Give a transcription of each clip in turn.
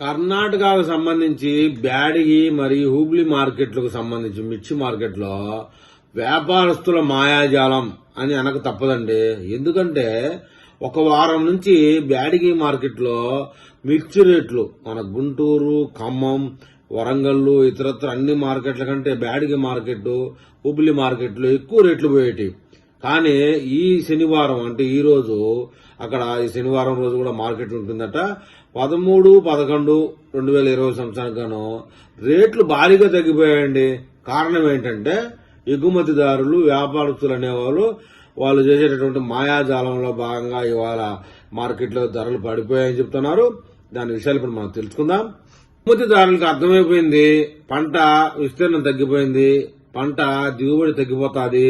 కర్ణాటకకు సంబంధించి బ్యాడిగి మరియు హూబ్లీ మార్కెట్లకు సంబంధించి మిర్చి మార్కెట్లో వ్యాపారస్తుల మాయాజాలం అని అనక తప్పదండి. ఎందుకంటే ఒక వారం నుంచి బ్యాడిగి మార్కెట్లో మిర్చి రేట్లు మన గుంటూరు ఖమ్మం వరంగల్లు ఇతరత్ర అన్ని మార్కెట్ల కంటే బ్యాడిగి మార్కెట్ హుబ్లీ మార్కెట్లో ఎక్కువ రేట్లు పోయేటివి. కానీ ఈ శనివారం అంటే ఈ రోజు అక్కడ ఈ శనివారం రోజు కూడా మార్కెట్ ఉంటుందట. పదమూడు పదకొండు రెండు వేల ఇరవై సంవత్సరానికి రేట్లు భారీగా తగ్గిపోయాయండి. కారణం ఏంటంటే ఎగుమతిదారులు వ్యాపారస్తులు అనేవాళ్ళు వాళ్ళు చేసేటటువంటి మాయాజాలంలో భాగంగా ఇవాళ మార్కెట్లో ధరలు పడిపోయాయని చెప్తున్నారు. దాని విషయాలు ఇప్పుడు మనం తెలుసుకుందాం. ఎగుమతిదారులకు అర్థమైపోయింది పంట విస్తీర్ణం తగ్గిపోయింది పంట దిగుబడి తగ్గిపోతుంది.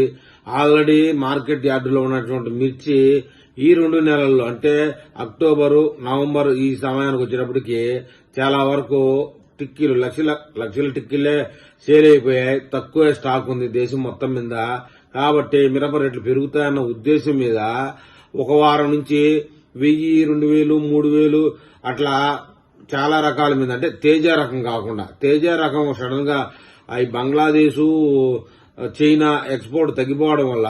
ఆల్రెడీ మార్కెట్ యార్డులో ఉన్నటువంటి మిర్చి ఈ రెండు నెలల్లో అంటే అక్టోబరు నవంబర్ ఈ సమయానికి వచ్చేటప్పటికి చాలా వరకు టిక్కీలు లక్షల లక్షల టిక్కీలే సేల్ అయిపోయాయి. తక్కువ స్టాక్ ఉంది దేశం మొత్తం మీద. కాబట్టి మిరప రేట్లు పెరుగుతాయన్న ఉద్దేశం మీద ఒక వారం నుంచి వెయ్యి రెండు వేలు మూడు వేలు అట్లా చాలా రకాల మీద. అంటే తేజ రకం కాకుండా తేజ రకం సడన్గా ఈ బంగ్లాదేశు చైనా ఎక్స్పోర్ట్ తగ్గిపోవడం వల్ల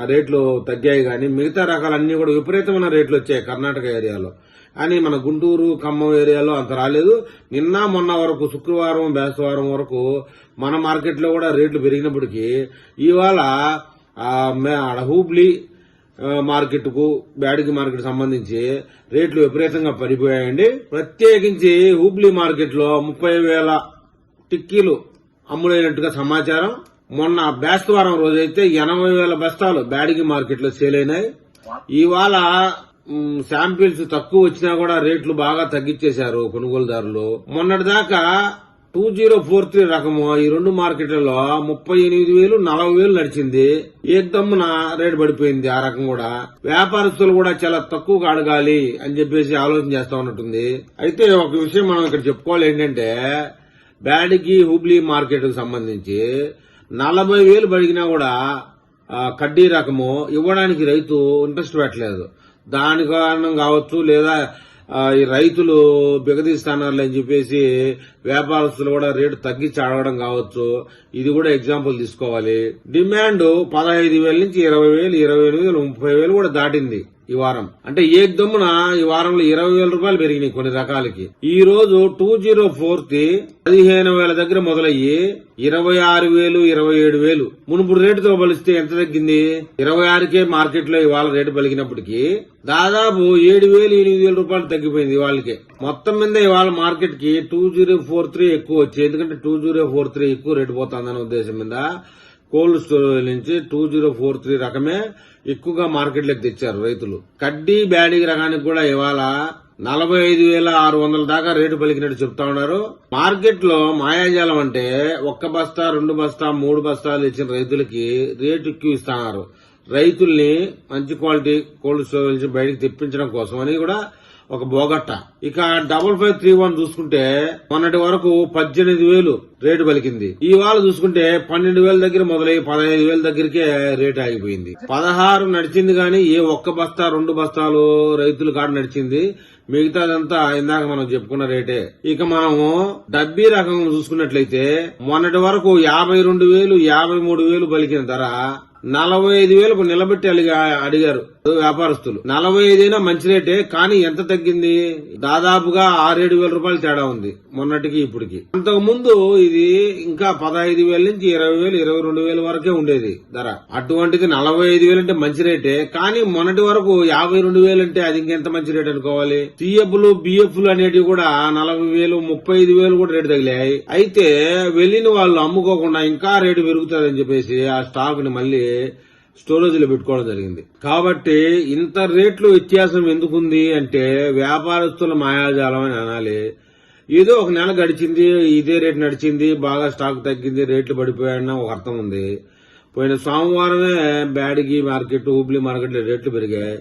ఆ రేట్లు తగ్గాయి కానీ మిగతా రకాలన్నీ కూడా విపరీతమైన రేట్లు వచ్చాయి కర్ణాటక ఏరియాలో. కానీ మన గుంటూరు ఖమ్మం ఏరియాలో అంత రాలేదు. నిన్న మొన్న వరకు శుక్రవారం బేస్తవారం వరకు మన మార్కెట్లో కూడా రేట్లు పెరిగినప్పటికీ ఇవాళ హూబ్లీ మార్కెట్కు మార్కెట్ మార్కెట్ సంబంధించి రేట్లు విపరీతంగా పడిపోయాయండి. ప్రత్యేకించి హూబ్లీ మార్కెట్లో ముప్పై వేల టిక్కీలు అమ్ముడైనట్టుగా సమాచారం. మొన్న బేస్తవారం రోజైతే ఎనభై వేల బస్తాలు బ్యాడిగి మార్కెట్లో సేల్ అయినాయి ఇవాళ శాంపిల్స్ తక్కువ వచ్చినా కూడా రేట్లు బాగా తగ్గించేశారు కొనుగోలుదారులు. మొన్నటి దాకా టూ జీరో ఫోర్ త్రీ రకము ఈ రెండు మార్కెట్లలో ముప్పై ఎనిమిది వేలు నలభై వేలు నడిచింది. ఏదమ్మున రేటు పడిపోయింది ఆ రకం కూడా. వ్యాపారస్తులు కూడా చాలా తక్కువగా అడగాలి అని చెప్పేసి ఆలోచన చేస్తా ఉన్నట్టుంది. అయితే ఒక విషయం మనం ఇక్కడ చెప్పుకోవాలి ఏంటంటే బ్యాడికి హుబ్లీ మార్కెట్కు సంబంధించి నలభై వేలు పడిగినా కూడా కడ్డీ రకము ఇవ్వడానికి రైతు ఇంట్రెస్ట్ పెట్టలేదు. దాని కారణం కావచ్చు లేదా ఈ రైతులు బిగదీస్తానారులు అని చెప్పేసి వ్యాపారస్తులు కూడా రేటు తగ్గించి అడగడం కావచ్చు. ఇది కూడా ఎగ్జాంపుల్ తీసుకోవాలి. డిమాండ్ పదహైదు వేల నుంచి ఇరవై వేలు ఇరవై ఎనిమిది వేలు ముప్పై వేలు కూడా దాటింది. ఈ వారం. అంటే ఏ దమ్మున ఈ వారంలో ఇరవై వేల రూపాయలు పెరిగినాయి కొన్ని రకాలకి. ఈ రోజు టూ జీరో ఫోర్ పదిహేను వేల దగ్గర మొదలయ్యి ఇరవై ఆరు వేలు ఇరవై ఏడు వేలు. మునుపు రేటుతో బలిస్తే ఎంత తగ్గింది? ఇరవై ఆరుకే మార్కెట్లో ఇవాళ రేటు పలికినప్పటికీ దాదాపు ఏడు వేలు ఎనిమిది వేల రూపాయలు తగ్గిపోయింది వాళ్ళకి మొత్తం మీద ఇవాళ మార్కెట్కి టూ జీరో ఫోర్ త్రీ ఎక్కువ వచ్చింది ఎందుకంటే టూ జీరో ఫోర్ త్రీ ఎక్కువ రేటు పోతుందనే ఉద్దేశం మీద కోల్డ్ స్టోరేజ్ నుంచి టూ జీరో ఫోర్ త్రీ రకమే ఎక్కువగా మార్కెట్లోకి తెచ్చారు రైతులు. కడ్డీ బ్యాడీ రకానికి కూడా ఇవాళ నలభై ఐదు వేల ఆరు వందల దాకా రేటు పలికినట్టు చెప్తా ఉన్నారు. మార్కెట్లో మాయాజాలం అంటే ఒక్క బస్తా రెండు బస్తా మూడు బస్తాలు ఇచ్చిన రైతులకి రేటు ఎక్కువ ఇస్తున్నారు రైతుల్ని మంచి క్వాలిటీ కోల్డ్ స్టోరేజ్ నుంచి బయటకు తెప్పించడం కోసం అని కూడా ఒక బోగట్ట. ఇక డబల్ ఫైవ్ త్రీ వన్ చూసుకుంటే మొన్నటి వరకు పద్దెనిమిది వేలు రేటు పలికింది. ఇవాళ చూసుకుంటే పన్నెండు వేల దగ్గర మొదలై పదహైదు వేల దగ్గరికే రేటు ఆగిపోయింది. పదహారు నడిచింది కానీ ఏ ఒక్క బస్తా రెండు బస్తాలు రైతుల కాడ నడిచింది. మిగతాదంతా ఇందాక మనం చెప్పుకున్న రేటే. ఇక మనము డబ్బీ రకం చూసుకున్నట్లయితే మొన్నటి వరకు యాభై రెండు వేలు యాభై మూడు వేలు పలికిన ధర నలభై ఐదు వేలకు నిలబెట్టి అడిగారు. వ్యాపారస్తులు. నలభై ఐదైనా మంచి రేటే కానీ ఎంత తగ్గింది? దాదాపుగా ఆరేడు వేల రూపాయలు తేడా ఉంది మొన్నటికి ఇప్పటికి. అంతకు ముందు ఇది ఇంకా పదహైదు వేల నుంచి ఇరవై వేలు ఇరవై రెండు వేల వరకే ఉండేది ధర. అటువంటిది నలభై ఐదు వేలు అంటే మంచి రేటే కానీ మొన్నటి వరకు యాభై రెండు వేలు అంటే అది ఇంకెంత మంచి రేట్ అనుకోవాలి? సిఎఫ్లు బిఎఫ్లు అనేటివి కూడా నలభై వేలు ముప్పై ఐదు వేలు కూడా రేటు తగిలాయి. అయితే వెళ్ళిన వాళ్ళు అమ్ముకోకుండా ఇంకా రేటు పెరుగుతుందని చెప్పేసి ఆ స్టాక్ని మళ్ళీ స్టోరేజ్లో పెట్టుకోవడం జరిగింది. కాబట్టి ఇంత రేట్లు వ్యత్యాసం ఎందుకుంది అంటే వ్యాపారస్తుల మాయాజాలం అని అనాలి. ఏదో ఒక నెల గడిచింది ఇదే రేటు నడిచింది బాగా స్టాక్ తగ్గింది రేట్లు పడిపోయాయన్న ఒక అర్థం ఉంది. పోయిన సోమవారమే బ్యాడిగి మార్కెట్ హూబ్లీ మార్కెట్ రేట్లు పెరిగాయి.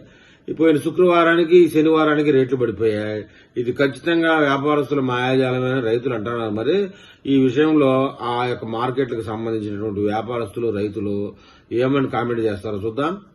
పోయిన శుక్రవారానికి శనివారానికి రేట్లు పడిపోయాయి. ఇది ఖచ్చితంగా వ్యాపారస్తుల మాయాజాలమైన రైతులు అంటున్నారు. మరి ఈ విషయంలో ఆ యొక్క మార్కెట్లకు సంబంధించినటువంటి వ్యాపారస్తులు రైతులు ఏమని కామెంట్ చేస్తారో చూద్దాం.